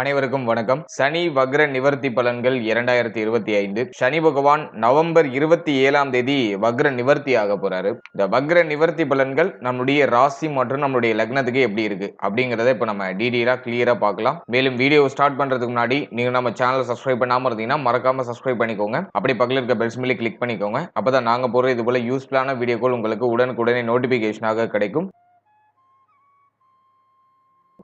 அனைவருக்கும் வணக்கம். சனி வக்ர நிவர்த்தி பலன்கள் இரண்டாயிரத்தி இருபத்தி ஐந்து. சனி பகவான் நவம்பர் இருபத்தி ஏழாம் தேதி வக்ர நிவர்த்தி ஆக போறாரு. இந்த வக்ர நிவர்த்தி பலன்கள் நம்மளுடைய ராசி மற்றும் நம்மளுடைய லக்னத்துக்கு எப்படி இருக்கு அப்படிங்கறத இப்ப நம்ம டீடெயிலா கிளியரா பார்க்கலாம். மேலும் வீடியோ ஸ்டார்ட் பண்றதுக்கு முன்னாடி நீங்க நம்ம சேனலை சப்ஸ்கிரைப் பண்ணாம இருந்தீங்கன்னா மறக்காம சப்ஸ்கிரைப் பண்ணிக்கோங்க. அப்படி பக்கத்தில் இருக்க பெல்ஸ் சிம்பிளை கிளிக் பண்ணிக்கோங்க. அப்பதான் நாங்க போற இது போல யூஸ்ஃபுல்லான வீடியோக்கள் உங்களுக்கு உடனுக்குடனே நோட்டிபிகேஷனாக கிடைக்கும்.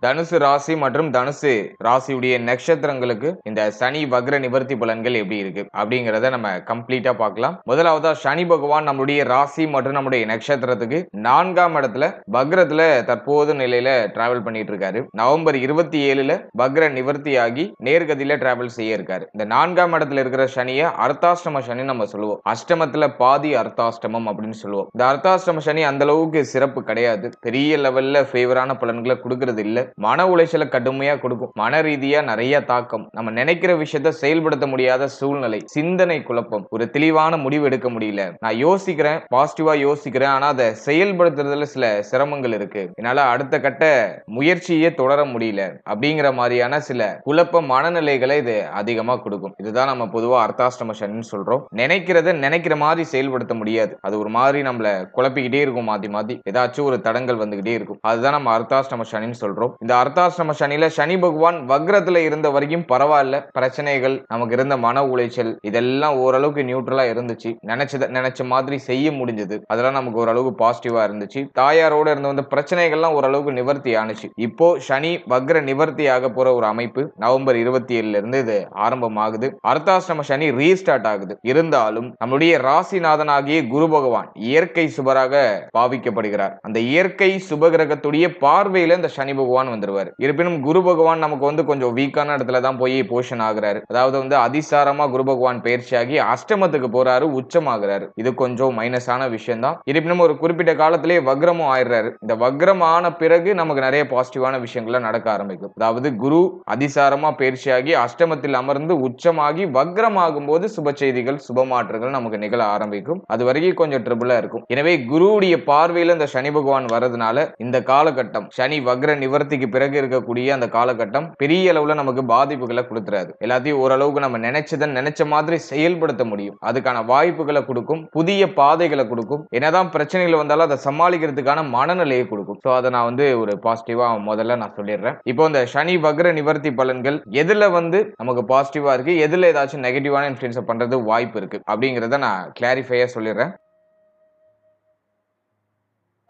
தனுசு ராசி மற்றும் தனுசு ராசியுடைய நட்சத்திரங்களுக்கு இந்த சனி வக்ர நிவர்த்தி பலன்கள் எப்படி இருக்கு அப்படிங்கிறத நம்ம கம்ப்ளீட்டா பார்க்கலாம். முதலாவதா சனி பகவான் நம்மளுடைய ராசி மற்றும் நம்முடைய நட்சத்திரத்துக்கு நான்காம் இடத்துல வக்ரத்துல தற்போது நிலையில டிராவல் பண்ணிட்டு இருக்காரு. நவம்பர் இருபத்தி ஏழுல வக்ர நிவர்த்தி ஆகி நேர்கதியில டிராவல் செய்ய இருக்காரு. இந்த நான்காம் இடத்துல இருக்கிற சனியை அர்த்தாஷ்டம சனி நம்ம சொல்லுவோம். அஷ்டமத்துல பாதி அர்த்தாஷ்டமம் அப்படின்னு சொல்லுவோம். இந்த அர்த்தாஷ்டம சனி அந்த அளவுக்கு சிறப்பு கிடையாது. பெரிய லெவல்ல ஃபேவரான பலன்களை கொடுக்கறது இல்லை. மன உளைச்சலை கடுமையா கொடுக்கும். மன ரீதியா நிறைய தாக்கம். நம்ம நினைக்கிற விஷயத்த செயல்படுத்த முடியாத சூழ்நிலை சிந்தனை குழப்பம். ஒரு தெளிவான முடிவு எடுக்க முடியல. நான் யோசிக்கிறேன் பாசிட்டிவா யோசிக்கிறேன் ஆனா அதை செயல்படுத்துறதுல சில சிரமங்கள் இருக்கு. என்னால அடுத்த கட்ட முயற்சியே தொடர முடியல. அப்படிங்கிற மாதிரியான சில குழப்ப மனநிலைகளை இது அதிகமா கொடுக்கும். இதுதான் நம்ம பொதுவா அர்த்தாஷ்டம சனின்னு சொல்றோம். நினைக்கிறத நினைக்கிற மாதிரி செயல்படுத்த முடியாது. அது ஒரு மாதிரி நம்மள குழப்பிக்கிட்டே இருக்கும் மாத்தி மாத்தி. ஏதாச்சும் ஒரு தடங்கள் வந்துகிட்டே இருக்கும். அதுதான் நம்ம அர்த்தாஷ்டம சனின்னு சொல்றோம். இந்த அர்த்தாசிரம சனியில சனி பகவான் வக்ரத்துல இருந்த வரைக்கும் பரவாயில்ல. பிரச்சனைகள் நமக்கு இருந்த மன உளைச்சல் இதெல்லாம் ஓரளவுக்கு நியூட்ரலா இருந்துச்சு. நினைச்சத நினைச்ச மாதிரி செய்ய முடிஞ்சது. அதெல்லாம் நமக்கு ஓரளவுக்கு பாசிட்டிவா இருந்துச்சு. தாயாரோட இருந்த வந்து பிரச்சனைகள்லாம் ஓரளவுக்கு நிவர்த்தி ஆனுச்சு. இப்போ சனி வக்ர நிவர்த்தி ஆக போற ஒரு அமைப்பு நவம்பர் இருபத்தி ஏழுல இருந்து இது ஆரம்பமாகுது. அர்த்தாசிரம சனி ரீஸ்டார்ட் ஆகுது. இருந்தாலும் நம்முடைய ராசிநாதனாகிய குரு பகவான் இயற்கை சுபராக பாவிக்கப்படுகிறார். அந்த இயற்கை சுபகிரகத்துடைய பார்வையில இந்த சனி பகவான் பகவான் வந்துருவார். இருப்பினும் குரு பகவான் நமக்கு வந்து கொஞ்சம் வீக்கான இடத்துல தான் போய் போஷன் ஆகுறாரு. அதாவது வந்து அதிசாரமா குரு பகவான் பயிற்சியாகி அஷ்டமத்துக்கு போறாரு உச்சமாகிறாரு. இது கொஞ்சம் மைனஸான விஷயம் தான் இருப்பினும் ஒரு குறிப்பிட்ட காலத்திலேயே வக்ரமும் ஆயிடுறாரு. இந்த வக்ரம் ஆன பிறகு நமக்கு நிறைய பாசிட்டிவான விஷயங்கள்லாம் நடக்க ஆரம்பிக்கும். அதாவது குரு அதிசாரமா பயிற்சியாகி அஷ்டமத்தில் அமர்ந்து உச்சமாகி வக்ரமாகும் போது சுப செய்திகள் சுபமாற்றங்கள் நமக்கு நிகழ ஆரம்பிக்கும். அது வரைக்கும் கொஞ்சம் ட்ரிபிளா இருக்கும். எனவே குருவுடைய பார்வையில இந்த சனி பகவான் வர்றதுனால இந்த காலகட்டம் சனி வக்ர நிவர்த்தி நிவர்த்திக்கு பிறகு இருக்கக்கூடிய அந்த காலகட்டம் பெரிய அளவுல நமக்கு பாதிப்புகளை கொடுத்துறாது. எல்லாத்தையும் ஓரளவுக்கு நம்ம நினைச்சதை நினைச்ச மாதிரி செயல்படுத்த முடியும். அதுக்கான வாய்ப்புகளை கொடுக்கும் புதிய பாதைகளை கொடுக்கும். என்னதான் பிரச்சனைகள் வந்தாலும் அதை சமாளிக்கிறதுக்கான மனநிலையை கொடுக்கும். ஸோ அதை நான் வந்து ஒரு பாசிட்டிவா முதல்ல நான் சொல்லிடுறேன். இப்போ இந்த சனி வக்ர நிவர்த்தி பலன்கள் எதுல வந்து நமக்கு பாசிட்டிவா இருக்கு? எதுல ஏதாச்சும் நெகட்டிவான இன்ஃபுளுன்ஸ் பண்றது வாய்ப்பு இருக்கு? அப்படிங்கிறத நான் கிளாரிஃபையா சொல்லிடுறேன்.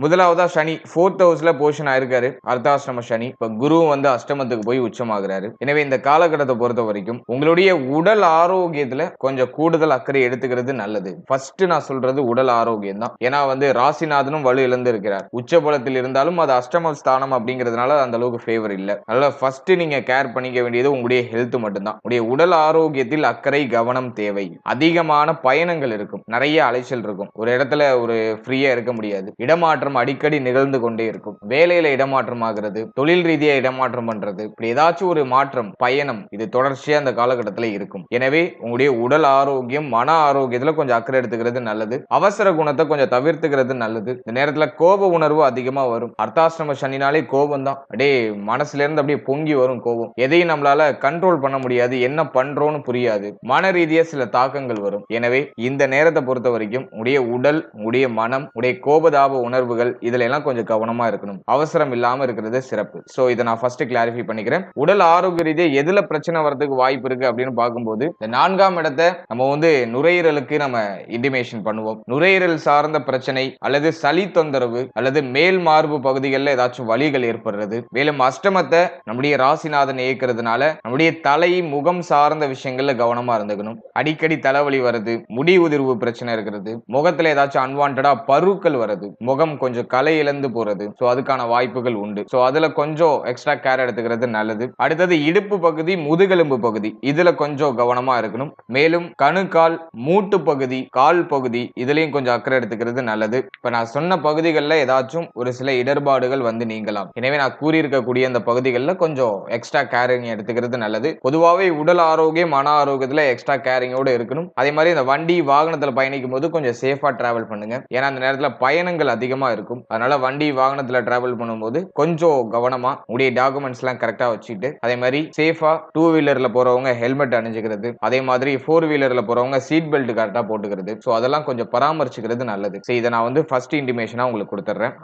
முதலாவதா சனி ஃபோர்த் ஹவுஸ்ல போர்ஷன் ஆயிருக்காரு. அர்த்தாஷ்டம சனி இப்ப குருவும் வந்து அஷ்டமத்துக்கு போய் உச்சமாகிறாரு. எனவே இந்த காலகட்டத்தை பொறுத்த வரைக்கும் உங்களுடைய உடல் ஆரோக்கியத்துல கொஞ்சம் கூடுதல் அக்கறை எடுத்துக்கிறது நல்லது. ஃபர்ஸ்ட் நான் சொல்றது உடல் ஆரோக்கியம் தான் ஏன்னா வந்து ராசிநாதனும் வலு இழந்திருக்கிறார் உச்ச பலத்தில் இருந்தாலும் அது அஷ்டம ஸ்தானம் அப்படிங்கிறதுனால அந்த அளவுக்கு ஃபேவர் இல்லை. அதனால ஃபர்ஸ்ட் நீங்க கேர் பண்ணிக்க வேண்டியது உங்களுடைய ஹெல்த் மட்டும்தான். உங்களுடைய உடல் ஆரோக்கியத்தில் அக்கறை கவனம் தேவை. அதிகமான பயணங்கள் இருக்கும். நிறைய அலைச்சல் இருக்கும். ஒரு இடத்துல ஒரு ஃப்ரீயா இருக்க முடியாது. இடமாற்றம் இடமாற்றம் அடிக்கடி நிகழ்ந்து கொண்டே இருக்கும். வேலையில இடமாற்றம் ஆகிறது தொழில் ரீதியா இடமாற்றம் பண்றது இப்படி ஏதாச்சும் ஒரு மாற்றம் பயணம் இது தொடர்ச்சியா அந்த காலகட்டத்தில் இருக்கும். எனவே உங்களுடைய உடல் ஆரோக்கியம் மன ஆரோக்கியத்துல கொஞ்சம் அக்கறை எடுத்துக்கிறது நல்லது. அவசர குணத்தை கொஞ்சம் தவிர்த்துக்கிறது நல்லது. இந்த நேரத்துல கோப உணர்வு அதிகமா வரும். அர்த்தாசிரம சனினாலே கோபம் தான் அப்படியே மனசுல இருந்து அப்படியே பொங்கி வரும் கோபம். எதையும் நம்மளால கண்ட்ரோல் பண்ண முடியாது. என்ன பண்றோம்னு புரியாது. மன ரீதியா சில தாக்கங்கள் வரும். எனவே இந்த நேரத்தை பொறுத்த வரைக்கும் உடைய உடல் உடைய மனம் உடைய கோபதாப உணர்வுகள் உணவுகள் இதுல எல்லாம் கொஞ்சம் கவனமா இருக்கணும். அவசரம் இல்லாம இருக்கிறது சிறப்பு. சோ இதை நான் ஃபர்ஸ்ட் கிளாரிஃபை பண்ணிக்கிறேன். உடல் ஆரோக்கிய ரீதியாக எதுல பிரச்சனை வர்றதுக்கு வாய்ப்பு இருக்கு அப்படின்னு பார்க்கும்போது இந்த நான்காம் இடத்தை நம்ம வந்து நுரையீரலுக்கு நம்ம இன்டிமேஷன் பண்ணுவோம். நுரையீரல் சார்ந்த பிரச்சனை அல்லது சளி தொந்தரவு அல்லது மேல் மார்பு பகுதிகளில் ஏதாச்சும் வலிகள் ஏற்படுறது. மேலும் அஷ்டமத்தை நம்முடைய ராசிநாதன் இயக்கிறதுனால நம்முடைய தலை முகம் சார்ந்த விஷயங்கள்ல கவனமா இருந்துக்கணும். அடிக்கடி தலைவலி வருது முடி உதிர்வு பிரச்சனை இருக்கிறது. முகத்துல ஏதாச்சும் அன்வான்டா பருக்கள் வருது முகம் கொஞ்சம் கொஞ்சம் கலை இழந்து போறது. ஸோ அதுக்கான வாய்ப்புகள் உண்டு. ஸோ அதுல கொஞ்சம் எக்ஸ்ட்ரா கேர் எடுத்துக்கிறது நல்லது. அடுத்தது இடுப்பு பகுதி முதுகெலும்பு பகுதி. இதுல கொஞ்சம் கவனமா இருக்கணும். மேலும் கணுக்கால் மூட்டு பகுதி கால் பகுதி இதுலயும் கொஞ்சம் அக்கறை எடுத்துக்கிறது நல்லது. இப்ப நான் சொன்ன பகுதிகளில் ஏதாச்சும் ஒரு சில இடர்பாடுகள் வந்து நீங்கலாம். எனவே நான் கூறியிருக்கக்கூடிய அந்த பகுதிகளில் கொஞ்சம் எக்ஸ்ட்ரா கேரிங் எடுத்துக்கிறது நல்லது. பொதுவாகவே உடல் ஆரோக்கியம் மன ஆரோக்கியத்தில் எக்ஸ்ட்ரா கேரிங்கோட இருக்கணும். அதே மாதிரி இந்த வண்டி வாகனத்தில் பயணிக்கும் போது கொஞ்சம் சேஃபாக டிராவல் பண்ணுங்க. ஏன்னா அந்த நேரத்தில் பயணங்கள் அதிகமாக இருக்கும் இருக்கும். அதனால வண்டி வாகனத்துல டிராவல் பண்ணும்போது கொஞ்சம் கவனமா உடைய டாக்குமெண்ட்ஸ் எல்லாம் கரெக்டா வச்சுட்டு அதே மாதிரி சேஃபா டூ வீலர்ல போறவங்க ஹெல்மெட் அணிஞ்சுக்கிறது அதே மாதிரி ஃபோர் வீலர்ல போறவங்க சீட் பெல்ட் கரெக்டா போட்டுக்கிறது. ஸோ அதெல்லாம் கொஞ்சம் பராமரிச்சுக்கிறது நல்லது. சரி இதை நான் வந்து ஃபர்ஸ்ட் இன்டிமேஷனா உங்களுக்கு கொடுத்துட்றேன்.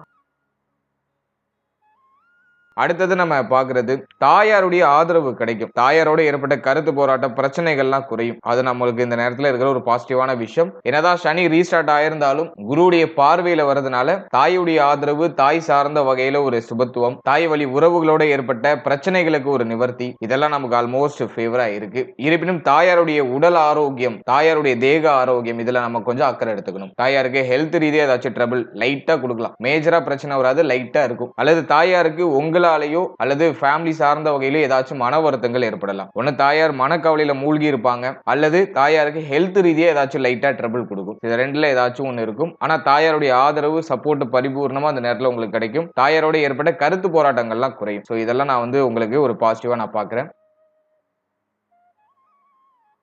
அடுத்தது நம்ம பார்க்கறது தாயாருடைய ஆதரவு கிடைக்கும். தாயாரோட ஏற்பட்ட கருத்து போராட்ட பிரச்சனைகள்லாம் குறையும். அது நம்மளுக்கு இந்த நேரத்தில் இருக்கிற ஒரு பாசிட்டிவான விஷயம். என்னதான் சனி ரீஸ்டார்ட் ஆயிருந்தாலும் குருவுடைய பார்வையில வரதுனால தாயுடைய ஆதரவு தாய் சார்ந்த வகையில ஒரு சுபத்துவம் தாய் வழி உறவுகளோட ஏற்பட்ட பிரச்சனைகளுக்கு ஒரு நிவர்த்தி. இதெல்லாம் நமக்கு ஆல்மோஸ்ட் ஃபேவரா இருக்கு. இருப்பினும் தாயாருடைய உடல் ஆரோக்கியம் தாயாருடைய தேக ஆரோக்கியம் இதுல நம்ம கொஞ்சம் அக்கறை எடுத்துக்கணும். தாயாருக்கு ஹெல்த் ரீதியா ஏதாச்சும் ட்ரபிள் லைட்டா கொடுக்கலாம். மேஜரா பிரச்சனை வராது லைட்டா இருக்கும். அல்லது தாயாருக்கு உங்களாலேயோ அல்லது ஃபேமிலி சார்ந்த வகையிலோ ஏதாச்சும் மன வருத்தங்கள் ஏற்படலாம். ஒன்னு தாயார் மனக்கவலையில மூழ்கி இருப்பாங்க அல்லது தாயாருக்கு ஹெல்த் ரீதியா ஏதாச்சும் லைட்டா ட்ரபிள் கொடுக்கும். இது ரெண்டுல ஏதாச்சும் ஒன்று இருக்கும். ஆனா தாயாருடைய ஆதரவு சப்போர்ட் பரிபூர்ணமா அந்த நேரத்தில் உங்களுக்கு கிடைக்கும். தாயாரோட ஏற்பட்ட கருத்து போராட்டங்கள்லாம் குறையும். ஸோ இதெல்லாம் நான் வந்து உங்களுக்கு ஒரு பாசிட்டிவா நான் பார்க்குறேன்.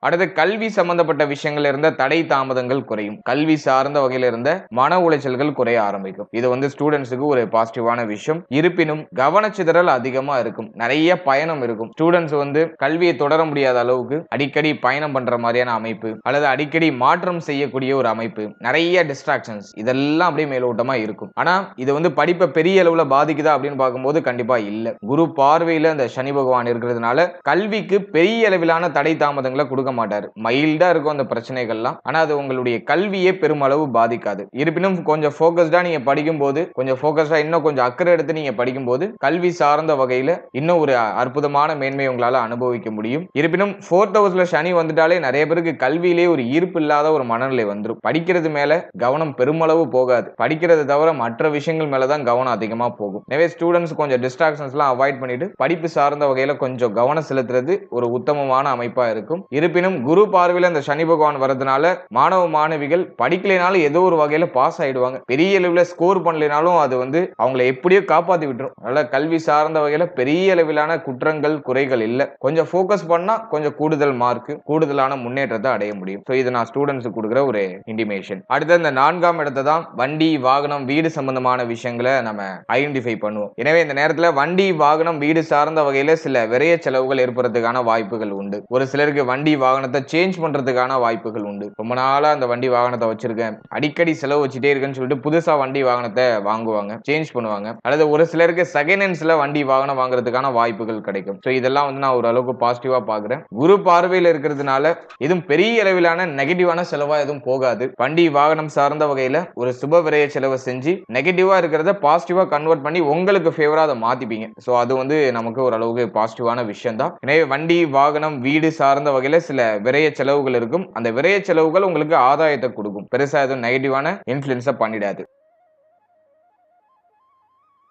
அடுத்து கல்வி சம்பந்தப்பட்ட விஷயங்கள் இருந்த தடை தாமதங்கள் குறையும். கல்வி சார்ந்த வகையில இருந்த மன உளைச்சல்கள் குறைய ஆரம்பிக்கும். இது வந்து ஸ்டூடெண்ட்ஸுக்கு ஒரு பாசிட்டிவான விஷயம். இருப்பினும் கவனச்சிதறல் அதிகமா இருக்கும். நிறைய பயணம் இருக்கும். ஸ்டூடெண்ட்ஸ் வந்து கல்வியை தொடர முடியாத அளவுக்கு அடிக்கடி பயணம் பண்ற மாதிரியான அமைப்பு அல்லது அடிக்கடி மாற்றம் செய்யக்கூடிய ஒரு அமைப்பு நிறைய டிஸ்ட்ராக்ஷன்ஸ் இதெல்லாம் அப்படியே மேலோட்டமா இருக்கும். ஆனா இது வந்து படிப்பை பெரிய அளவுல பாதிக்குதா அப்படின்னு பார்க்கும்போது கண்டிப்பா இல்ல. குரு பார்வையில இந்த சனி பகவான் இருக்கிறதுனால கல்விக்கு பெரிய அளவிலான தடை தாமதங்களை கொடுக்க மாட்டார். மைல்டா இருக்கும் அந்த பிரச்சனைகள்லாம். ஆனா அது உங்களுடைய கல்வியே பெருமளவு பாதிக்காது. இருப்பினும் கொஞ்சம் போக்கஸ்டா நீங்க படிக்கும் போது கொஞ்சம் போக்கஸ்டா இன்னும் கொஞ்சம் அக்கறை எடுத்து நீங்க படிக்கும் போது கல்வி சார்ந்த வகையில இன்னும் ஒரு அற்புதமான மேன்மை உங்களால அனுபவிக்க முடியும். இருப்பினும் ஃபோர்த் ஹவுஸ்ல சனி வந்துட்டாலே நிறைய பேருக்கு கல்வியிலே ஒரு ஈர்ப்பு இல்லாத ஒரு மனநிலை வந்துடும் படிக்கிறது மேல கவனம் பெருமளவு போகாது. படிக்கிறது தவிர மற்ற விஷயங்கள் மேலதான் கவனம் அதிகமா போகும். எனவே ஸ்டூடெண்ட்ஸ் கொஞ்சம் டிஸ்ட்ராக்ஷன்ஸ் எல்லாம் அவாய்ட் பண்ணிட்டு படிப்பு சார்ந்த வகையில கொஞ்சம் கவனம் செலுத்துறது ஒரு உத்தமமான அமைப்பா இருக்கும். இருப்பினும் குரு பார்வையில் அந்த சனி பகவான் வரதுனால மாணவ மாணவிகள் படிக்கலைனாலும் ஏதோ ஒரு வகையில பாஸ் ஆயிடுவாங்க. பெரிய அளவில் ஸ்கோர் பண்ணலைனாலும் அது வந்து அவங்களை எப்படியோ காப்பாத்தி விட்டுரும். அதனால கல்வி சார்ந்த வகையில பெரிய அளவிலான குற்றங்கள் குறைகள் இல்லை. கொஞ்சம் ஃபோக்கஸ் பண்ணா கொஞ்சம் கூடுதல் மார்க் கூடுதலான முன்னேற்றத்தை அடைய முடியும். ஸோ இது நான் ஸ்டூடெண்ட்ஸுக்கு கொடுக்குற ஒரு இன்டிமேஷன் அடுத்து இந்த நான்காம் இடத்தை தான் வண்டி வாகனம் வீடு சம்பந்தமான விஷயங்களை நம்ம ஐடென்டிஃபை பண்ணுவோம். எனவே இந்த நேரத்தில் வண்டி வாகனம் வீடு சார்ந்த வகையில சில விரைய செலவுகள் ஏற்படுறதுக்கான வாய்ப்புகள் உண்டு. ஒரு சிலருக்கு வண்டி வாகனம் வாகனத்தை சேஞ்ச் பண்றதுக்கான வாய்ப்புகள் உண்டு. ரொம்ப நாளா அந்த வண்டி வாகனத்தை வச்சிருக்கேன். அடிக்கடி செலவு வச்சுட்டே இருக்கேன்னு சொல்லிட்டு புதுசா வண்டி வாகனத்தை வாங்குவாங்க சேஞ்ச் பண்ணுவாங்க. அல்லது ஒரு சிலருக்கு செகண்ட் ஹேண்ட்ஸ்ல வண்டி வாகனம் வாங்குறதுக்கான வாய்ப்புகள் கிடைக்கும். ஸோ இதெல்லாம் வந்து நான் ஓரளவுக்கு பாசிட்டிவா பாக்குறேன் குரு பார்வையில் இருக்கிறதுனால எதுவும் பெரிய அளவிலான நெகட்டிவான செலவா எதுவும் போகாது. வண்டி வாகனம் சார்ந்த வகையில ஒரு சுப விரைய செலவை செஞ்சு நெகட்டிவா இருக்கிறத பாசிட்டிவா கன்வெர்ட் பண்ணி உங்களுக்கு ஃபேவரா அதை மாத்திப்பீங்க. ஸோ அது வந்து நமக்கு ஓரளவுக்கு பாசிட்டிவான விஷயம் தான் எனவே வண்டி வாகனம் வீடு சார்ந்த வகையில சில விரைய செலவுகள் இருக்கும். அந்த விரைய செலவுகள் உங்களுக்கு ஆதாயத்தை கொடுக்கும். பெருசா எதுவும் நெகட்டிவான இன்ஃப்ளூயன்ஸை பண்ணிடாது.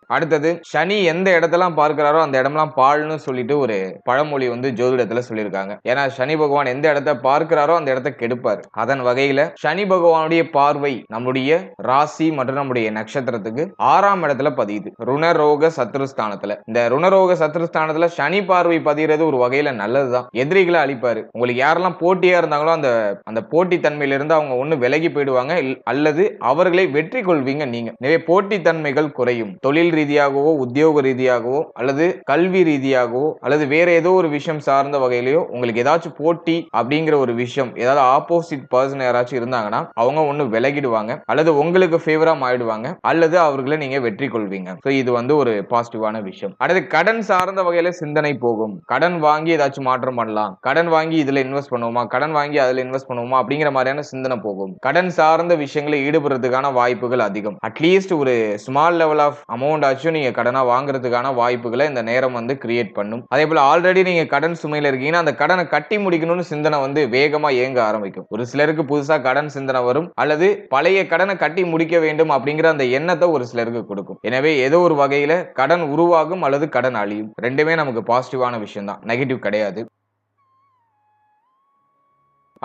அடுத்தது சனி எந்த இடத்தெல்லாம் பார்க்கிறாரோ அந்த இடம்லாம் பால்னு சொல்லிட்டு ஒரு பழமொழி வந்து ஜோதிடத்துல சொல்லியிருக்காங்க. ஏன்னா சனி பகவான் எந்த இடத்த பார்க்கிறாரோ அந்த இடத்த கெடுப்பார். அதன் வகையில சனி பகவானுடைய பார்வை நம்முடைய ராசி மற்றும் நம்முடைய நட்சத்திரத்துக்கு ஆறாம் இடத்துல பதியுது. ருணரோக சத்ருஸ்தானத்துல. இந்த ருணரோக சத்ருஸ்தானத்துல சனி பார்வை பதிகிறது ஒரு வகையில நல்லதுதான். எதிரிகளை அழிப்பாரு. உங்களுக்கு யாரெல்லாம் போட்டியா இருந்தாங்களோ அந்த அந்த போட்டி தன்மையில இருந்து அவங்க ஒண்ணு விலகி போயிடுவாங்க. அல்லது அவர்களை வெற்றி கொள்வீங்க நீங்க. எனவே போட்டி தன்மைகள் குறையும். தொழில் ரீதியாகவோ உத்தியோக ரீதியாகவோ அல்லது கல்வி ரீதியாகவோ அல்லது வேற ஏதோ ஒரு விஷயம் சார்ந்த வகையிலயோ உங்களுக்கு ஏதாச்சும் போட்டி அப்படிங்கிற ஒரு விஷயம் ஏதாவது ஆப்போசிட் பர்சன் யாராச்சும் இருந்தாங்கன்னா அவங்க ஒண்ணு விலகிடுவாங்க அல்லது உங்களுக்கு ஃபேவரா மாறிடுவாங்க அல்லது அவர்களை நீங்க வெற்றி கொள்வீங்க. ஸோ இது வந்து ஒரு பாசிட்டிவான விஷயம். அடுத்து கடன் சார்ந்த வகையில சிந்தனை போகும். கடன் வாங்கி ஏதாச்சும் மாற்றம் பண்ணலாம். கடன் வாங்கி இதுல இன்வெஸ்ட் பண்ணுவோமா? கடன் வாங்கி அதுல இன்வெஸ்ட் பண்ணுவோமா? அப்படிங்கிற மாதிரியான சிந்தனை போகும். கடன் சார்ந்த விஷயங்களை ஈடுபடுறதுக்கான வாய்ப்புகள் அதிகம். அட்லீஸ்ட் ஒரு ஸ்மால் லெவல் ஆஃப் அமௌண்ட் ஆச்சும் நீங்க கடனா வாங்குறதுக்கான வாய்ப்புகளை இந்த நேரம் வந்து கிரியேட் பண்ணும். அதே போல ஆல்ரெடி நீங்க கடன் சுமையில இருக்கீங்கன்னா அந்த கடனை கட்டி முடிக்கணும்னு சிந்தனை வந்து வேகமா இயங்க ஆரம்பிக்கும். ஒரு சிலருக்கு புதுசா கடன் சிந்தனை வரும் அல்லது பழைய கடனை கட்டி முடிக்க வேண்டும் அப்படிங்கிற அந்த எண்ணத்தை ஒரு சிலருக்கு கொடுக்கும். எனவே ஏதோ ஒரு வகையில கடன் உருவாகும் அல்லது கடன் அழியும். ரெண்டுமே நமக்கு பாசிட்டிவான விஷயம் தான் நெகட்டிவ் கிடையாது.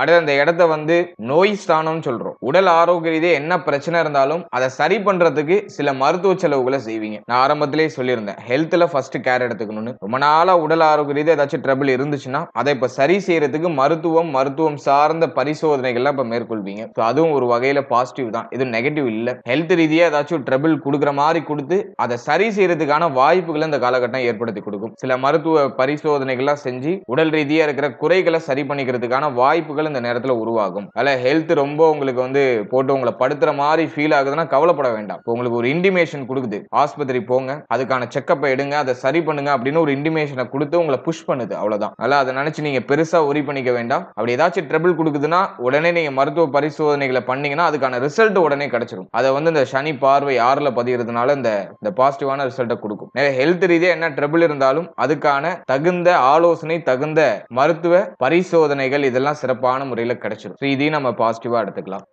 அடுத்து அந்த இடத்த வந்து நோய் ஸ்தானம்னு சொல்றோம். உடல் ஆரோக்கிய ரீதியா என்ன பிரச்சனை இருந்தாலும் அதை சரி பண்றதுக்கு சில மருத்துவ செலவுகளை செய்வீங்க. நான் ஆரம்பத்திலேயே சொல்லியிருந்தேன். ஹெல்த்ல ஃபர்ஸ்ட் கேர் எடுத்துக்கணும்னு. ரொம்ப நாளா உடல் ஆரோக்கிய ரீதியா ஏதாச்சும் ட்ரபிள் இருந்துச்சுன்னா அதை இப்ப சரி செய்யறதுக்கு மருத்துவம் மருத்துவம் சார்ந்த பரிசோதனைகள்லாம் இப்ப மேற்கொள்வீங்க. அதுவும் ஒரு வகையில பாசிட்டிவ் தான். இது நெகட்டிவ் இல்ல. ஹெல்த் ரீதியா ஏதாச்சும் ட்ரபிள் கொடுக்குற மாதிரி கொடுத்து அதை சரி செய்யறதுக்கான வாய்ப்புகளை இந்த காலகட்டம் ஏற்படுத்தி கொடுக்கும். சில மருத்துவ பரிசோதனைகள்லாம் செஞ்சு உடல் ரீதியா இருக்கிற குறைகளை சரி பண்ணிக்கிறதுக்கான வாய்ப்புகள் இந்த நேரத்துல உருவாகும். அதில் ஹெல்த் ரொம்ப உங்களுக்கு வந்து போட்டு உங்களை படுத்துற மாதிரி ஃபீல் ஆகுதுன்னா கவலைப்பட வேண்டாம். இப்போ உங்களுக்கு ஒரு இன்டிமேஷன் கொடுக்குது. ஆஸ்பத்திரி போங்க. அதுக்கான செக்கப்பை எடுங்க. அதை சரி பண்ணுங்க அப்படின்னு ஒரு இன்டிமேஷனை கொடுத்து உங்களை புஷ் பண்ணுது. அவ்வளவுதான். அதனால அதை நினைச்சு நீங்க பெருசா ஒரி பண்ணிக்க வேண்டாம். அப்படி ஏதாச்சும் ட்ரபிள் கொடுக்குதுன்னா உடனே நீங்க மருத்துவ பரிசோதனைகளை பண்ணீங்கன்னா அதுக்கான ரிசல்ட் உடனே கிடைச்சிடும் அதை வந்து இந்த சனி பார்வை ஆறுல பதிகிறதுனால இந்த இந்த பாசிட்டிவான ரிசல்ட்டை கொடுக்கும். ஹெல்த் ரீதியாக என்ன ட்ரபிள் இருந்தாலும் அதுக்கான தகுந்த ஆலோசனை தகுந்த மருத்துவ பரிசோதனைகள் இதெல்லாம் சிறப்பான முறையில் கிடைச்சிடும் ஸோ இதையும் நம்ம பாசிட்டிவா எடுத்துக்கலாம்.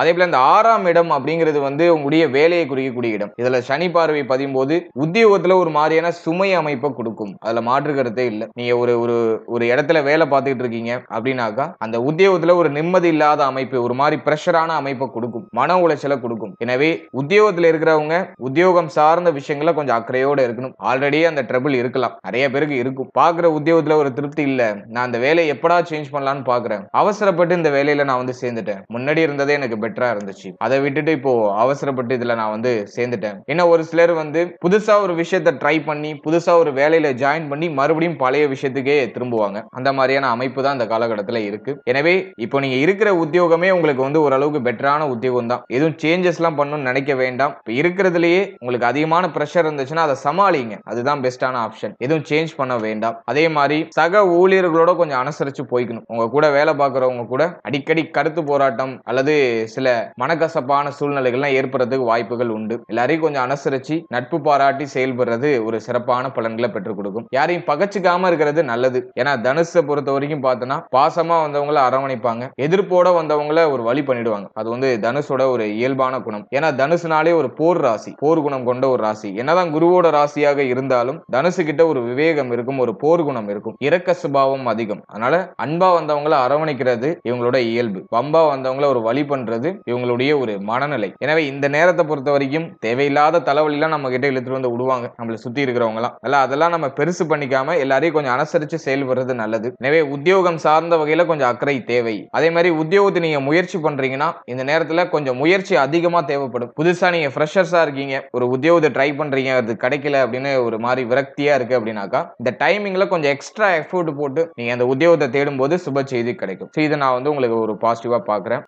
அதே போல இந்த ஆறாம் இடம் அப்படிங்கிறது வந்து உங்களுடைய வேலையை குறிக்கக்கூடிய இடம். இதுல சனி பார்வை பதியும் போது உத்தியோகத்துல ஒரு மாதிரியான சுமை அமைப்பை கொடுக்கும். அதுல மாற்று கருத்தே இல்லை. நீங்க ஒரு ஒரு ஒரு இடத்துல வேலை பார்த்துக்கிட்டு இருக்கீங்க அப்படின்னாக்கா அந்த உத்தியோகத்துல ஒரு நிம்மதி இல்லாத அமைப்பு ஒரு மாதிரி பிரஷரான அமைப்பை கொடுக்கும். மன உளைச்சலை கொடுக்கும். எனவே உத்தியோகத்துல இருக்கிறவங்க உத்தியோகம் சார்ந்த விஷயங்கள கொஞ்சம் அக்கறையோட இருக்கணும். ஆல்ரெடி அந்த ட்ரபிள் இருக்கலாம். நிறைய பேருக்கு இருக்கும். பாக்குற உத்தியோகத்துல ஒரு திருப்தி இல்ல. நான் அந்த வேலையை எப்படா சேஞ்ச் பண்ணலாம்னு பாக்குறேன் அவசரப்பட்டு இந்த வேலையில நான் வந்து சேர்ந்துட்டேன். முன்னாடி இருந்ததே எனக்கு பெட்டரா இருந்துச்சு. அதை விட்டுட்டு இப்போ அவசரப்பட்டு இதுல நான் வந்து சேர்ந்துட்டேன். இன்னும் ஒரு சிலர் வந்து புதுசா ஒரு விஷயத்த ட்ரை பண்ணி புதுசா ஒரு வேலையில ஜாயின் பண்ணி மறுபடியும் பழைய விஷயத்துக்கே திரும்புவாங்க. அந்த மாதிரியான அமைப்பு தான் இந்த காலகட்டத்துல இருக்கு. எனவே இப்போ நீங்க இருக்கிற உத்தியோகமே உங்களுக்கு வந்து ஓரளவுக்கு பெட்டரான உத்தியோகம் தான். எதுவும் சேஞ்சஸ் எல்லாம் பண்ணணும்னு நினைக்க வேண்டாம். இப்போ இருக்கிறதுலயே உங்களுக்கு அதிகமான ப்ரெஷர் இருந்துச்சுன்னா அதை சமாளிங்க. அதுதான் பெஸ்டான ஆப்ஷன் எதுவும் சேஞ்ச் பண்ண வேண்டாம். அதே மாதிரி சக ஊழியர்களோட கொஞ்சம் அனுசரிச்சு போய்க்கணும். உங்க கூட வேலை பார்க்குறவங்க கூட அடிக்கடி கருத்து போராட்டம் அல்லது சில மனக்கசப்பான சூழ்நிலைகள்லாம் ஏற்படுறதுக்கு வாய்ப்புகள் உண்டு. எல்லாரையும் கொஞ்சம் அனுசரிச்சு நட்பு பாராட்டி செயல்படுறது ஒரு சிறப்பான பலன்களை பெற்றுக் கொடுக்கும். யாரையும் பகச்சுக்காம இருக்கிறது நல்லது. ஏன்னா தனுஷை பொறுத்த வரைக்கும் பார்த்தோன்னா பாசமா வந்தவங்கள அரவணைப்பாங்க. எதிர்ப்போட வந்தவங்கள ஒரு வழி பண்ணிடுவாங்க. அது வந்து தனுஷோட ஒரு இயல்பான குணம். ஏன்னா தனுசுனாலே ஒரு போர் ராசி. போர் குணம் கொண்ட ஒரு ராசி. என்னதான் குருவோட ராசியாக இருந்தாலும் தனுசு கிட்ட ஒரு விவேகம் இருக்கும் ஒரு போர் குணம் இருக்கும். இரக்க சுபாவம் அதிகம். அதனால அன்பா வந்தவங்களை அரவணைக்கிறது இவங்களோட இயல்பு. பம்பா வந்தவங்கள ஒரு வழி பண்றது இவங்களுடைய ஒரு மனநிலை. எனவே இந்த நேரத்தை பொறுத்த வரைக்கும் தேவையில்லாத தலைவலிலாம் நம்ம கிட்ட இழுத்துட்டு வந்து விடுவாங்க. நம்மளை சுத்தி இருக்கிறவங்க எல்லாம் அல்ல அதெல்லாம் நம்ம பெருசு பண்ணிக்காம எல்லாரையும் கொஞ்சம் அனுசரிச்சு செயல்படுறது நல்லது. எனவே உத்தியோகம் சார்ந்த வகையில கொஞ்சம் அக்கறை தேவை. அதே மாதிரி உத்தியோகத்தை நீங்க முயற்சி பண்றீங்கன்னா இந்த நேரத்துல கொஞ்சம் முயற்சி அதிகமா தேவைப்படும். புதுசா நீங்க ஃப்ரெஷர்ஸா இருக்கீங்க. ஒரு உத்தியோகத்தை ட்ரை பண்றீங்க. அது கிடைக்கல அப்படின்னு ஒரு மாதிரி விரக்தியா இருக்கு அப்படின்னாக்கா இந்த டைமிங்ல கொஞ்சம் எக்ஸ்ட்ரா எஃபோர்ட் போட்டு நீங்க அந்த உத்தியோகத்தை தேடும் போது சுப செய்தி கிடைக்கும். So இதை நான் வந்து உங்களுக்கு ஒரு பாசிட்டிவா பாக்குறேன்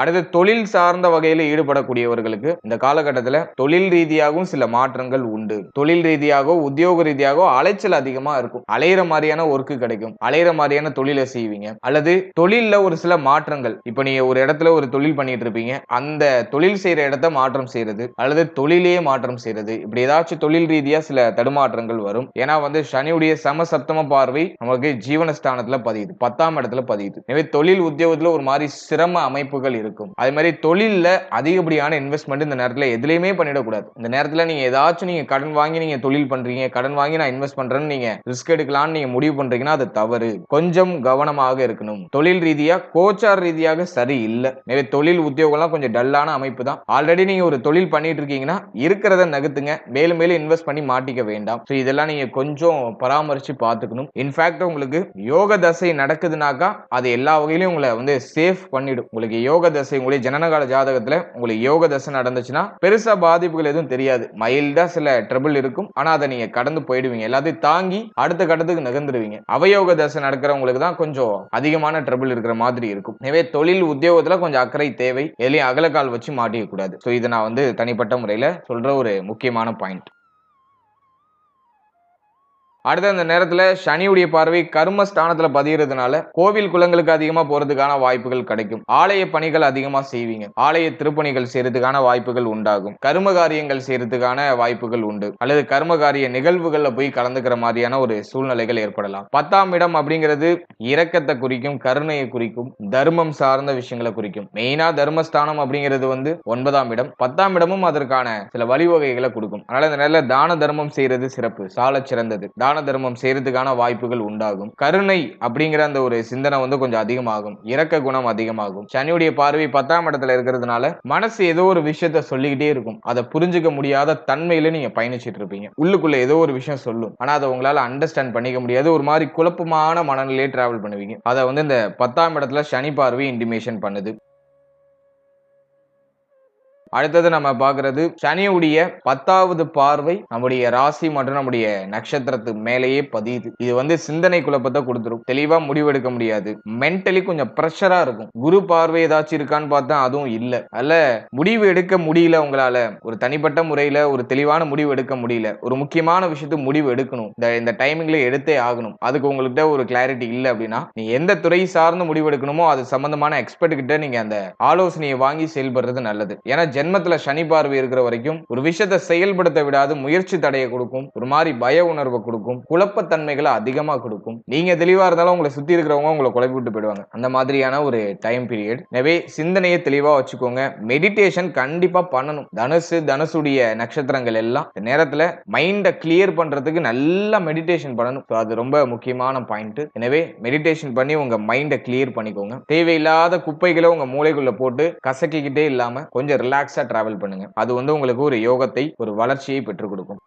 அடுத்து தொழில் சார்ந்த வகையில் ஈடுபடக்கூடியவர்களுக்கு இந்த காலகட்டத்தில் தொழில் ரீதியாகவும் சில மாற்றங்கள் உண்டு. தொழில் ரீதியாகவோ உத்தியோக ரீதியாகவோ அலைச்சல் அதிகமா இருக்கும். அலையிற மாதிரியான ஒர்க்கு கிடைக்கும். அலையிற மாதிரியான தொழிலை செய்வீங்க. அல்லது தொழில்ல ஒரு சில மாற்றங்கள். இப்ப நீங்க ஒரு இடத்துல ஒரு தொழில் பண்ணிட்டு இருப்பீங்க. அந்த தொழில் செய்யற இடத்த மாற்றம் செய்யறது அல்லது தொழிலையே மாற்றம் செய்யறது இப்படி ஏதாச்சும் தொழில் ரீதியா சில தடுமாற்றங்கள் வரும். ஏன்னா வந்து சனியுடைய சமசப்தம பார்வை நமக்கு ஜீவனஸ்தானத்துல பதியுது. பத்தாம் இடத்துல பதியுது. எனவே தொழில் உத்தியோகத்துல ஒரு மாதிரி சிரம அமைப்புகள் இருக்கும். அது மாதிரி தொழிலில் அதிகப்படியான இன்வெஸ்ட்மெண்ட் இந்த நேரத்தில் எதுலையுமே பண்ணிடக்கூடாது. இந்த நேரத்தில் நீங்க ஏதாச்சும் நீங்க கடன் வாங்கி நீங்க தொழில் பண்றீங்க கடன் வாங்கி நான் இன்வெஸ்ட் பண்ணுறேன்னு நீங்க ரிஸ்க் எடுக்கலாம்னு நீங்கள் முடிவு பண்றீங்கன்னா அது தவறு. கொஞ்சம் கவனமாக இருக்கணும். தொழில் ரீதியா கோச்சார் ரீதியாக சரி இல்லை. எனவே தொழில் உத்தியோகம்லாம் கொஞ்சம் டல்லான அமைப்பு தான். ஆல்ரெடி நீங்க ஒரு தொழில் பண்ணிட்டு இருக்கீங்கன்னா இருக்கிறத நகர்த்துங்க. மேலும் மேலும் இன்வெஸ்ட் பண்ணி மாட்டிக்க வேண்டாம். ஸோ இதெல்லாம் நீங்க கொஞ்சம் பராமரிச்சு பார்த்துக்கணும் இன்ஃபேக்ட் உங்களுக்கு யோக தசை நடக்குதுனாக்கா அது எல்லா வகையிலும் உங்களை வந்து சேஃப் பண்ணிடும். உங்களுக்கு யோக தசை உங்களுடைய ஜனனகால ஜாதகத்துல உங்களுக்கு யோக தசை நடந்துச்சுன்னா பெருசா பாதிப்புகள் எதுவும் தெரியாது. மைல்டா சில ட்ரபிள் இருக்கும். ஆனா அதை நீங்க கடந்து போயிடுவீங்க. எல்லாத்தையும் தாங்கி அடுத்த கட்டத்துக்கு நகர்ந்துருவீங்க. அவயோக தசை நடக்கிறவங்களுக்கு தான் கொஞ்சம் அதிகமான ட்ரபிள் இருக்கிற மாதிரி இருக்கும். எனவே தொழில் உத்தியோகத்துல கொஞ்சம் அக்கறை தேவை. எதுலையும் அகலக்கால் வச்சு மாட்டிக்க கூடாது ஸோ இதை நான் வந்து தனிப்பட்ட முறையில சொல்ற ஒரு முக்கியமான பாயிண்ட் அடுத்த அந்த நேரத்துல சனியுடைய பார்வை கர்ம ஸ்தானத்துல பதிகிறதுனால கோவில் குளங்களுக்கு அதிகமா போறதுக்கான வாய்ப்புகள் கிடைக்கும். ஆலய பணிகள் அதிகமா செய்வீங்க. ஆலய திருப்பணிகள் செய்யறதுக்கான வாய்ப்புகள் உண்டாகும். கர்ம காரியங்கள் செய்யறதுக்கான வாய்ப்புகள் உண்டு. அல்லது கர்ம காரிய நிகழ்வுகள்ல போய் கலந்துக்கிற மாதிரியான ஒரு சூழ்நிலைகள் ஏற்படலாம். பத்தாம் இடம் அப்படிங்கிறது இரக்கத்தை குறிக்கும் கருணையை குறிக்கும் தர்மம் சார்ந்த விஷயங்களை குறிக்கும். மெயினா தர்மஸ்தானம் அப்படிங்கிறது வந்து ஒன்பதாம் இடம். பத்தாம் இடமும் அதற்கான சில வழிவகைகளை கொடுக்கும். அதனால இந்த நேரத்தில் தான தர்மம் செய்யறது சிறப்பு. சால சிறந்தது. தான தான தர்மம் செய்யறதுக்கான வாய்ப்புகள் உண்டாகும். கருணை அப்படிங்கிற அந்த ஒரு சிந்தனை வந்து கொஞ்சம் அதிகமாகும். இரக்க குணம் அதிகமாகும். சனியுடைய பார்வை பத்தாம் இடத்துல இருக்கிறதுனால மனசு ஏதோ ஒரு விஷயத்த சொல்லிக்கிட்டே இருக்கும். அதை புரிஞ்சுக்க முடியாத தன்மையில நீங்க பயணிச்சிட்டு இருப்பீங்க. உள்ளுக்குள்ள ஏதோ ஒரு விஷயம் சொல்லும். ஆனா அதை உங்களால அண்டர்ஸ்டாண்ட் பண்ணிக்க முடியாது. ஒரு மாதிரி குழப்பமான மனநிலையே டிராவல் பண்ணுவீங்க. அதை வந்து இந்த பத்தாம் இடத்துல சனி பார்வை இன்டிமேஷன் பண்ணுது. அடுத்தது நம்ம பார்க்கறது சனியுடைய பத்தாவது பார்வை நம்முடைய ராசி மற்றும் நம்முடைய நட்சத்திரத்து மேலேயே பதியுது. இது வந்து சிந்தனை குழப்பத்தை கொடுத்துரும். தெளிவா முடிவெடுக்க முடியாது. மென்டலி கொஞ்சம் ப்ரெஷரா இருக்கும். குரு பார்வை ஏதாச்சும் இருக்கான்னு பார்த்தா அதுவும் இல்ல. அல்ல முடிவு எடுக்க முடியல உங்களால. ஒரு தனிப்பட்ட முறையில ஒரு தெளிவான முடிவு எடுக்க முடியல. ஒரு முக்கியமான விஷயத்துக்கு முடிவு எடுக்கணும். இந்த இந்த டைமிங்ல எடுத்தே ஆகணும். அதுக்கு உங்கள்கிட்ட ஒரு கிளாரிட்டி இல்லை அப்படின்னா நீ எந்த துறை சார்ந்து முடிவு எடுக்கணுமோ அது சம்பந்தமான எக்ஸ்பர்ட் கிட்ட நீங்க அந்த ஆலோசனையை வாங்கி செயல்படுறது நல்லது. ஏன்னா ஜென்மத்துல சனி பார்வை இருக்கிற வரைக்கும் ஒரு விஷயத்தை செயல்படுத்த விடாது முயற்சி தடையை கொடுக்கும் ஒரு மாதிரி பய உணர்வை கொடுக்கும் குழப்பத்தன்மைகளை அதிகமா கொடுக்கும். நீங்க தெளிவா இருந்தாலும் உங்களை சுத்தி இருக்கிறவங்க உங்களை குழப்பி விட்டு போயிடுவாங்க. அந்த மாதிரியான ஒரு டைம் பீரியட் எனவே சிந்தனையை தெளிவா வச்சுக்கோங்க. மெடிடேஷன் கண்டிப்பா பண்ணணும். தனுசு தனுசுடைய நட்சத்திரங்கள் எல்லாம் இந்த நேரத்துல மைண்டை கிளியர் பண்றதுக்கு நல்லா மெடிடேஷன் பண்ணணும். அது ரொம்ப முக்கியமான பாயிண்ட் எனவே மெடிடேஷன் பண்ணி உங்க மைண்டை கிளியர் பண்ணிக்கோங்க. தேவையில்லாத குப்பைகளை உங்க மூளைக்குள்ள போட்டு கசக்கிக்கிட்டே இல்லாம கொஞ்சம் ரிலாக்ஸ் டிராவல் பண்ணுங்க. அது வந்து உங்களுக்கு ஒரு யோகத்தை ஒரு வளர்ச்சியை பெற்றுக் கொடுக்கும்.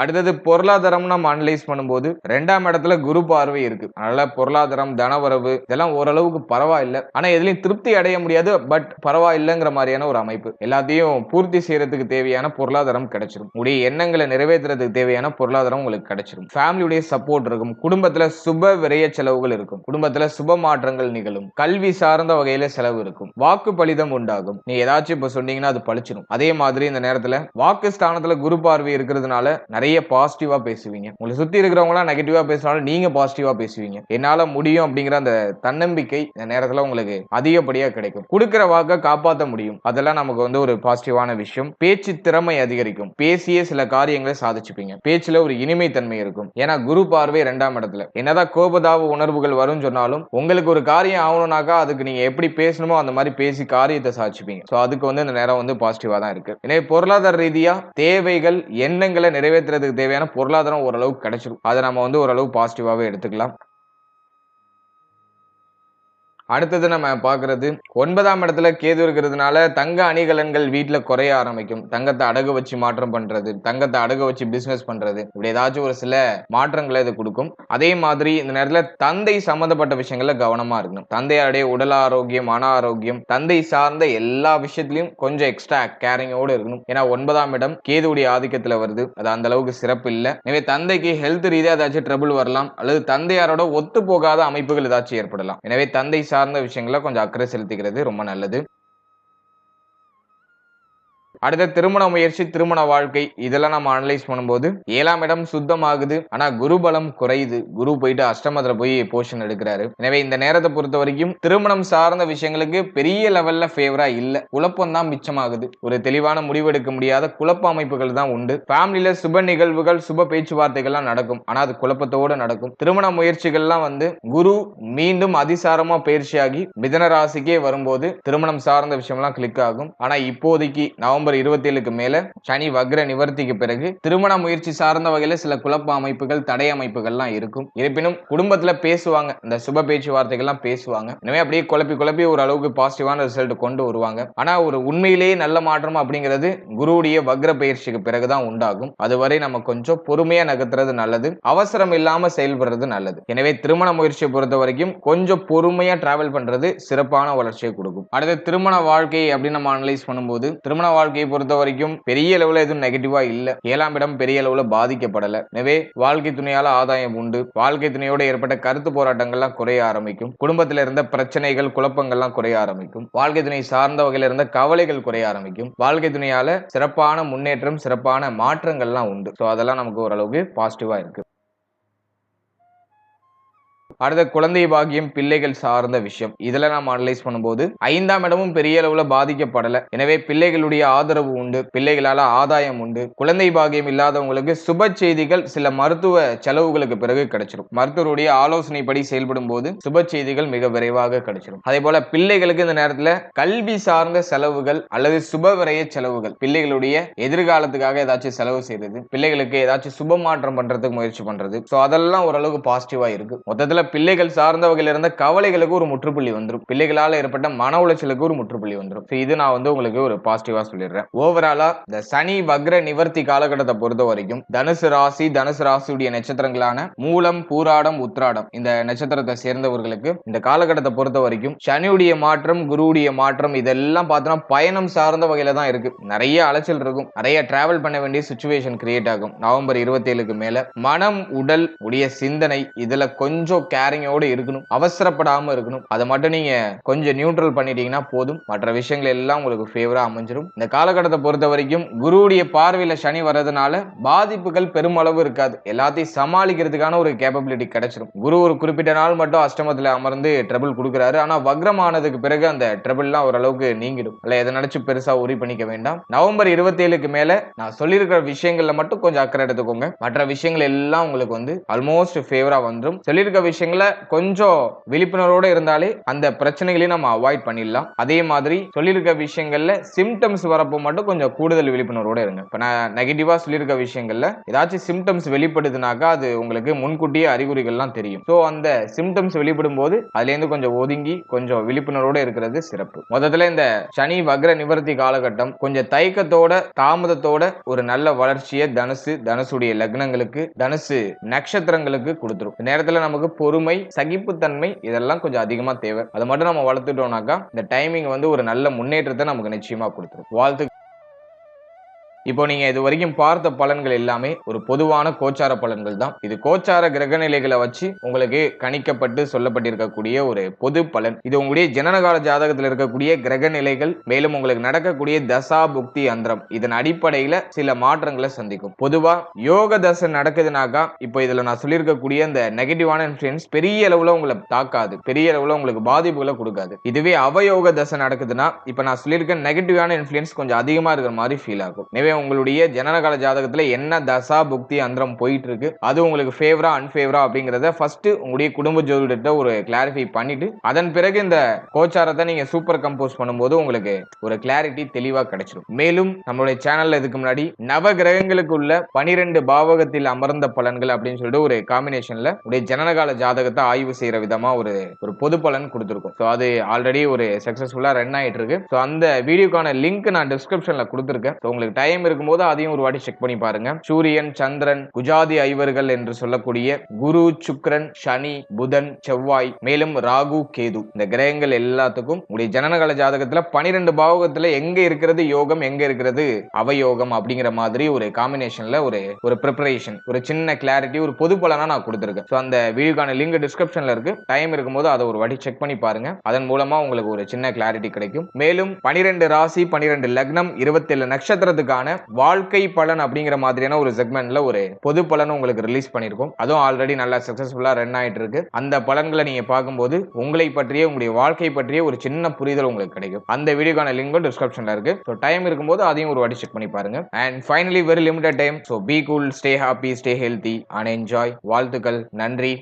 அடுத்தது பொருளாதாரம் நம்ம அனலைஸ் பண்ணும்போது ரெண்டாம் இடத்துல குரு பார்வை இருக்கு. அதனால பொருளாதாரம் தனவரவு இதெல்லாம் ஓரளவுக்கு பரவாயில்ல. ஆனா எதுலையும் திருப்தி அடைய முடியாது பட் பரவாயில்லைங்கிற மாதிரியான ஒரு அமைப்பு. எல்லாத்தையும் பூர்த்தி செய்யறதுக்கு தேவையான பொருளாதாரம் கிடைச்சிரும். உடைய எண்ணங்களை நிறைவேற்றுறதுக்கு தேவையான பொருளாதாரம் உங்களுக்கு கிடைச்சிரும். ஃபேமிலியுடைய சப்போர்ட் இருக்கும். குடும்பத்துல சுப விரைய செலவுகள் இருக்கும். குடும்பத்துல சுப மாற்றங்கள் நிகழும். கல்வி சார்ந்த வகையில செலவு இருக்கும். வாக்கு பலிதம் உண்டாகும். நீ ஏதாச்சும் இப்ப சொன்னீங்கன்னா அது பழிச்சிடும் அதே மாதிரி இந்த நேரத்துல வாக்கு ஸ்தானத்துல குரு பார்வை இருக்கிறதுனால நிறைய பாசிட்டிவா பேசுவீங்க. உங்களை சுத்தி இருக்கிறவங்களாம் நெகட்டிவா பேசினாலும் நீங்க பாசிட்டிவா பேசுவீங்க. என்னால முடியும் அப்படிங்கிற அந்த தன்னம்பிக்கை இந்த நேரத்துல உங்களுக்கு அதிகப்படியா கிடைக்கும். கொடுக்கிற வாக்க காப்பாற்ற முடியும். அதெல்லாம் நமக்கு வந்து ஒரு பாசிட்டிவான விஷயம். பேச்சு திறமை அதிகரிக்கும். பேசிய சில காரியங்களை சாதிச்சுப்பீங்க. பேச்சுல ஒரு இனிமை தன்மை இருக்கும். ஏன்னா குரு பார்வை ரெண்டாம் இடத்துல. என்னதான் கோபதாப உணர்வுகள் வரும்னு சொன்னாலும் உங்களுக்கு ஒரு காரியம் ஆகணும்னாக்கா அதுக்கு நீங்க எப்படி பேசணுமோ அந்த மாதிரி பேசி காரியத்தை சாதிச்சுப்பீங்க. சோ அதுக்கு வந்து இந்த நேரம் வந்து பாசிட்டிவா தான் இருக்கு. எனவே பொருளாதார ரீதியா தேவைகள் எண்ணங்களை நிறைவேற்றுறதுக்கு தேவையான பொருளாதாரம் ஓரளவுக்கு கிடைச்சிடும் அதை நம்ம வந்து ஓரளவு பாசிட்டிவாகவே எடுத்துக்கலாம். அடுத்தது நம்ம பார்க்கறது ஒன்பதாம் இடத்துல கேது இருக்கிறதுனால தங்க அணிகலன்கள் வீட்டில் குறைய ஆரம்பிக்கும். தங்கத்தை அடகு வச்சு மாற்றம் பண்றது தங்கத்தை அடகு வச்சு பிசினஸ் பண்றது. இப்படி ஏதாச்சும் ஒரு சில மாற்றங்களை இது கொடுக்கும். அதே மாதிரி இந்த நேரத்தில் தந்தை சம்பந்தப்பட்ட விஷயங்கள்ல கவனமா இருக்கணும். தந்தையாருடைய உடல் ஆரோக்கியம் மன ஆரோக்கியம் தந்தை சார்ந்த எல்லா விஷயத்திலையும் கொஞ்சம் எக்ஸ்ட்ரா கேரிங்கோடு இருக்கணும். ஏன்னா ஒன்பதாம் இடம் கேதுடைய ஆதிக்கத்தில் வருது. அது அந்த அளவுக்கு சிறப்பு இல்லை. எனவே தந்தைக்கு ஹெல்த் ரீதியாக ஏதாச்சும் ட்ரபிள் வரலாம். அல்லது தந்தையாரோட ஒத்து போகாத அமைப்புகள் ஏதாச்சும் ஏற்படலாம். எனவே தந்தை சார் சார்ந்த விஷயங்களை கொஞ்சம் அக்கறை செலுத்திக்கிறது ரொம்ப நல்லது. அடுத்த திருமண முயற்சி திருமண வாழ்க்கை இதெல்லாம் நம்ம அனலைஸ் பண்ணும்போது ஏழாம் இடம் சுத்தமாகுது. ஆனா குரு பலம் குறையுது. குரு போயிட்டு அஷ்டமத்துல போய் போர்ஷன் எடுக்கிறாரு. எனவே இந்த நேரத்தை பொறுத்த வரைக்கும் திருமணம் சார்ந்த விஷயங்களுக்கு பெரிய லெவல்ல ஃபேவரா இல்ல. குழப்பம் தான் மிச்சமாகுது. ஒரு தெளிவான முடிவெடுக்க முடியாத குழப்ப அமைப்புகள் தான் உண்டு. ஃபேமிலியில சுப நிகழ்வுகள் சுப பேச்சுவார்த்தைகள்லாம் நடக்கும். ஆனா அது குழப்பத்தோடு நடக்கும். திருமண முயற்சிகள்லாம் வந்து குரு மீண்டும் அதிசாரமா பயிற்சியாகி மிதன ராசிக்கே வரும்போது திருமணம் சார்ந்த விஷயம்லாம் கிளிக் ஆகும். ஆனா இப்போதைக்கு நவம்பர் இருபத்தி ஏழுக்கு மேல சனி வக்ர நிவர்த்திக்கு பிறகு திருமண முயற்சி சார்ந்த வகையில சில குழப்ப அமைப்புகள் தடை அமைப்புகள்லாம் இருக்கும். இருப்பினும் குடும்பத்துல பேசுவாங்க. இந்த சுப பேச்சுவார்த்தைகள்லாம் பேசுவாங்க. எனவே அப்படியே குழப்பி குழப்பி ஒரு அளவுக்கு பாசிட்டிவான ரிசல்ட் கொண்டு வருவாங்க. ஆனா ஒரு உண்மையிலேயே நல்ல மாற்றம் அப்படிங்கிறது குருவுடைய வக்ர பயிற்சிக்கு பிறகுதான் உண்டாகும். அதுவரை நம்ம கொஞ்சம் பொறுமையா நகர்த்துறது நல்லது. அவசரம் இல்லாம செயல்படுறது நல்லது. எனவே திருமண முயற்சியை பொறுத்த வரைக்கும் கொஞ்சம் பொறுமையா டிராவல் பண்றது சிறப்பான வளர்ச்சியை கொடுக்கும். அடுத்து திருமண வாழ்க்கை அப்படின்னு நம்ம அனலைஸ் பண்ணும்போது திருமண வாழ்க்கை வாழ்க்கையை பொறுத்த வரைக்கும் பெரிய அளவுல எதுவும் நெகட்டிவா இல்ல. ஏழாம் இடம் பெரிய அளவுல பாதிக்கப்படல. எனவே வாழ்க்கை துணையால ஆதாயம் உண்டு. வாழ்க்கை துணையோட ஏற்பட்ட கருத்து போராட்டங்கள்லாம் குறைய ஆரம்பிக்கும். குடும்பத்துல இருந்த பிரச்சனைகள் குழப்பங்கள்லாம் குறைய ஆரம்பிக்கும். வாழ்க்கை துணை சார்ந்த வகையில இருந்த கவலைகள் குறைய ஆரம்பிக்கும். வாழ்க்கை துணையால சிறப்பான முன்னேற்றம் சிறப்பான மாற்றங்கள்லாம் உண்டு. ஸோ அதெல்லாம் நமக்கு ஓரளவுக்கு பாசிட்டிவா இருக்கு. அடுத்த குழந்தை பாக்கியம் பிள்ளைகள் சார்ந்த விஷயம். இதுல நாம் அனலைஸ் பண்ணும்போது ஐந்தாம் இடமும் பெரிய அளவுல பாதிக்கப்படல. எனவே பிள்ளைகளுடைய ஆதரவு உண்டு பிள்ளைகளால ஆதாயம் உண்டு. குழந்தை பாக்கியம் இல்லாதவங்களுக்கு சுப செய்திகள் சில மருத்துவ செலவுகளுக்கு பிறகு கிடைச்சிடும் மருத்துவருடைய ஆலோசனைப்படி செயல்படும் போது சுப செய்திகள் மிக விரைவாக கிடைச்சிடும் அதே போல பிள்ளைகளுக்கு இந்த நேரத்துல கல்வி சார்ந்த செலவுகள் அல்லது சுப விரைய செலவுகள் பிள்ளைகளுடைய எதிர்காலத்துக்காக ஏதாச்சும் செலவு செய்யறது பிள்ளைகளுக்கு ஏதாச்சும் சுப மாற்றம் பண்றதுக்கு முயற்சி பண்றது. ஸோ அதெல்லாம் ஓரளவுக்கு பாசிட்டிவா இருக்கு. மொத்தத்துல பிள்ளைகள் சார்ந்த வகையில இருந்த கவலைகளுக்கு ஒரு முற்றுப்புள்ளி வந்துடும் பிள்ளைகளால் ஏற்பட்ட மன உளைச்சலுக்கு ஒரு முற்றுப்புள்ளி வந்துடும் இது நான் வந்து உங்களுக்கு ஒரு பாசிட்டிவா சொல்லிடுறேன். ஓவராலா இந்த சனி வக்ர நிவர்த்தி காலகட்டத்தை பொறுத்த வரைக்கும் தனுசு ராசி தனுசு ராசியுடைய நட்சத்திரங்களான மூலம் பூராடம் உத்ராடம் இந்த நட்சத்திரத்தை சேர்ந்தவர்களுக்கு இந்த காலகட்டத்தை பொறுத்த வரைக்கும் சனியுடைய மாற்றம் குருவுடைய மாற்றம் இதெல்லாம் பார்த்தோம்னா பயணம் சார்ந்த வகையில தான் இருக்கு. நிறைய அலைச்சல் இருக்கும். நிறைய டிராவல் பண்ண வேண்டிய சுச்சுவேஷன் கிரியேட் ஆகும். நவம்பர் இருபத்தி ஏழுக்கு மேல மனம் உடல் உடைய சிந்தனை இதுல கொஞ்சம் கேரிங்கோட இருக்கணும். அவசரப்படாம இருக்கணும். அதை மட்டும் நீங்க கொஞ்சம் நியூட்ரல் பண்ணிட்டீங்கன்னா போதும். மற்ற விஷயங்கள் எல்லாம் உங்களுக்கு ஃபேவரா அமைஞ்சிரும். இந்த காலகட்டத்தை பொறுத்த வரைக்கும் குருவுடைய பார்வையில சனி வர்றதுனால பாதிப்புகள் பெருமளவு இருக்காது. எல்லாத்தையும் சமாளிக்கிறதுக்கான ஒரு கேப்பபிலிட்டி கிடைச்சிடும் குரு ஒரு குறிப்பிட்ட நாள் மட்டும் அஷ்டமத்துல அமர்ந்து ட்ரபிள் கொடுக்குறாரு. ஆனா வக்ரமானதுக்கு பிறகு அந்த ட்ரபிள்லாம் ஓரளவுக்கு நீங்கிடும். இல்ல எதை நினைச்சு பெருசா உரி பண்ணிக்க வேண்டாம். நவம்பர் இருபத்தி ஏழுக்கு மேல நான் சொல்லியிருக்கிற விஷயங்கள்ல மட்டும் கொஞ்சம் அக்கறை எடுத்துக்கோங்க. மற்ற விஷயங்கள் எல்லாம் உங்களுக்கு வந்து ஆல்மோஸ்ட் ஃபேவரா வந்துடும் சொல்லியிருக்க விஷயங்கள் கொஞ்சம் விழிப்புணர்வோட இருந்தாலே அந்த பிரச்சனைகளையும் நம்ம அவாய்ட் பண்ணிடலாம். அதே மாதிரி சொல்லியிருக்க விஷயங்கள்ல சிம்டம்ஸ் வரப்போ மட்டும் கொஞ்சம் கூடுதல் விழிப்புணர்வோட இருங்க. இப்ப நான் நெகட்டிவா சொல்லியிருக்க விஷயங்கள்ல ஏதாச்சும் சிம்டம்ஸ் வெளிப்படுதுனாக்கா அது உங்களுக்கு முன்கூட்டியே அறிகுறிகள்லாம் தெரியும். ஸோ அந்த சிம்டம்ஸ் வெளிப்படும் போது அதுல இருந்து கொஞ்சம் ஒதுங்கி கொஞ்சம் விழிப்புணர்வோட இருக்கிறது சிறப்பு. மொத்தத்துல இந்த சனி வக்ர நிவர்த்தி காலகட்டம் கொஞ்சம் தயக்கத்தோட தாமதத்தோட ஒரு நல்ல வளர்ச்சியை தனுசு தனுசுடைய லக்னங்களுக்கு தனுசு நட்சத்திரங்களுக்கு கொடுத்துரும். நேரத்தில் நமக்கு பொறுமை சகிப்புத்தன்மை இதெல்லாம் கொஞ்சம் அதிகமா தேவை. அதை மட்டும் நம்ம வளர்த்துட்டோம்னாக்கா இந்த டைமிங் வந்து ஒரு நல்ல முன்னேற்றத்தை நமக்கு நிச்சயமா கொடுத்துரும். வாழ்த்து இப்போ நீங்க இது வரைக்கும் பார்த்த பலன்கள் எல்லாமே ஒரு பொதுவான கோச்சார பலன்கள் தான். இது கோச்சார கிரக நிலைகளை வச்சு உங்களுக்கு கணிக்கப்பட்டு சொல்லப்பட்டிருக்கக்கூடிய ஒரு பொது பலன். இது உங்களுடைய ஜனனகால ஜாதகத்தில் இருக்கக்கூடிய கிரக நிலைகள் மேலும் உங்களுக்கு நடக்கக்கூடிய தசா புக்தி அந்தரம். இதன் அடிப்படையில சில மாற்றங்களை சந்திக்கும். பொதுவா யோக தசை நடக்குதுனாக்கா இப்போ இதுல நான் சொல்லியிருக்கக்கூடிய இந்த நெகட்டிவான இன்ஃபுளுன்ஸ் பெரிய அளவுல உங்களை தாக்காது. பெரிய அளவுல உங்களுக்கு பாதிப்புகளை கொடுக்காது. இதுவே அவயோக தசை நடக்குதுன்னா இப்போ நான் சொல்லியிருக்க நெகட்டிவான இன்ஃபுளுன்ஸ் கொஞ்சம் அதிகமா இருக்கிற மாதிரி ஃபீல் ஆகும். எனவே உங்களுடைய ஜனனகால ஜாதகத்துல என்ன தசா புக்தி அந்தரம் போயிட்டு இருக்கு அது உங்களுக்கு ஃபேவரா அன்ஃபேவரா அப்படிங்கறத ஃபர்ஸ்ட் உங்களுடைய குடும்ப ஜோதிடத்தை ஒரு கிளாரிஃபை பண்ணிட்டு அதன் பிறகு இந்த கோச்சாரத்தை நீங்க சூப்பர் கம்போஸ் பண்ணும்போது உங்களுக்கு ஒரு கிளாரிட்டி தெளிவா கிடைச்சிடும் மேலும் நம்மளுடைய சேனல்ல இதுக்கு முன்னாடி நவ கிரகங்களுக்கு உள்ள பனிரெண்டு பாவகத்தில் அமர்ந்த பலன்கள் அப்படின்னு சொல்லிட்டு ஒரு காம்பினேஷன்ல உடைய ஜனனகால ஜாதகத்தை ஆய்வு செய்யற விதமா ஒரு ஒரு பொது பலன் கொடுத்துருக்கோம். ஸோ அது ஆல்ரெடி ஒரு சக்சஸ்ஃபுல்லா ரன் ஆயிட்டு இருக்கு ஸோ அந்த வீடியோக்கான லிங்க் நான் டிஸ்கிரிப்ஷன்ல கொடுத்துருக்கேன். ஸோ உங்களுக்கு டைம் இருக்கும்போது அதையும் ஒரு வாட்டி செக் பண்ணி பாருங்க. சூரியன் சந்திரன் குஜாதி ஐவர்கள் என்று சொல்லக்கூடிய குரு சுக்ரன் சனி புதன் செவ்வாய் மேலும் ராகு கேது. இந்த கிரகங்கள் எல்லாத்துக்கும் உங்களுடைய ஜனனகால ஜாதகத்துல பனிரெண்டு பாவகத்துல எங்க இருக்கிறது யோகம் எங்க இருக்கிறது அவயோகம் அப்படிங்கிற மாதிரி ஒரு காம்பினேஷன்ல ஒரு ஒரு ப்ரிப்பரேஷன் ஒரு சின்ன கிளாரிட்டி ஒரு பொது பலனா நான் கொடுத்துருக்கேன். ஸோ அந்த வீடியோக்கான லிங்க் டிஸ்கிரிப்ஷன்ல இருக்கு. டைம் இருக்கும்போது அதை ஒரு வாட்டி செக் பண்ணி பாருங்க. அதன் மூலமா உங்களுக்கு ஒரு சின்ன கிளாரிட்டி கிடைக்கும். மேலும் பனிரெண்டு ராசி பனிரெண்டு லக்னம் இருபத்தேழு நட்சத்திரத்துக்கான வாழ்க்கை பலன் அப்படிங்கிற மாதிரியான ஒரு செக்மெண்ட்ல ஒரு பொது பலன் உங்களுக்கு ரிலீஸ் பண்ணிருக்கோம் அதுவும் ஆல்ரெடி நல்லா சக்சஸ்ஃபுல்லா ரன் ஆயிட்டு இருக்கு. அந்த பலன்களை நீங்க பார்க்கும்போது உங்களை பற்றிய உங்களுடைய வாழ்க்கை பற்றிய ஒரு சின்ன புரிதல் உங்களுக்கு கிடைக்கும். அந்த வீடியோக்கான லிங்கும் டிஸ்கிரிப்ஷன்ல இருக்கு. ஸோ டைம் இருக்கும்போது அதையும் ஒரு வாட்டி செக் பண்ணி பாருங்க. And finally very limited time so be cool stay happy stay healthy and enjoy வாழ்த்துக்கள். நன்றி.